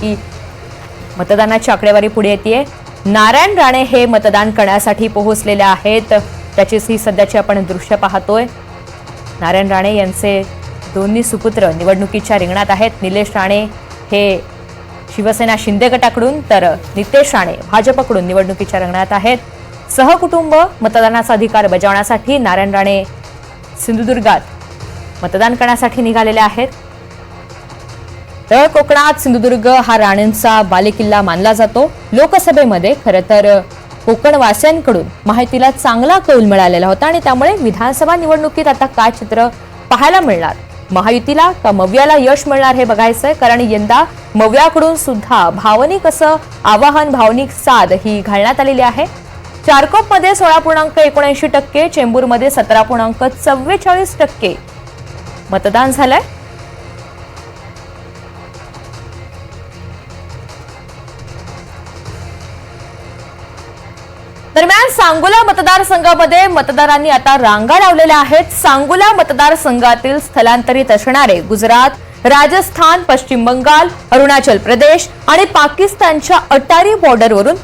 की मतदानाची आकडेवारी पुढे येते नारायण राणे हे मतदान करण्यासाठी पोहोचलेले आहेत. त्याचीच ही सध्याची आपण दृश्य पाहतोय. नारायण राणे यांचे दोन्ही सुपुत्र निवडणुकीच्या रिंगणात आहेत. निलेश राणे हे शिवसेना शिंदे गटाकडून तर नितेश राणे भाजपकडून निवडणुकीच्या रिंगणात आहेत. सहकुटुंब मतदानाचा अधिकार बजावण्यासाठी नारायण राणे सिंधुदुर्गात मतदान करण्यासाठी निघालेले आहेत. तर कोकणात सिंधुदुर्ग हा राणेंचा बालेकिल्ला मानला जातो. लोकसभेमध्ये खरं तर कोकणवासियांकडून माहितीला चांगला कौल मिळालेला होता आणि त्यामुळे विधानसभा निवडणुकीत आता काय चित्र पाहायला मिळणार? महायुतीला का मव्याला यश मिळणार हे बघायचंय? कारण यंदा मव्याकडून सुद्धा भावनिक असं आवाहन भावनिक साध ही घालण्यात आलेली आहे. चारकोपमध्ये सोळा पूर्णांक एकोणऐंशी टक्के चेंबूरमध्ये सतरा पूर्णांक चव्वेचाळीस टक्के मतदान झालंय. दरम्यान सांगोला मतदारसंघामध्ये मतदारांनी आता रांगा लावलेल्या आहेत. सांगोला मतदारसंघातील स्थलांतरित असणारे गुजरात राजस्थान पश्चिम बंगाल अरुणाचल प्रदेश आणि पाकिस्तानच्या अटारी बॉर्डरवरून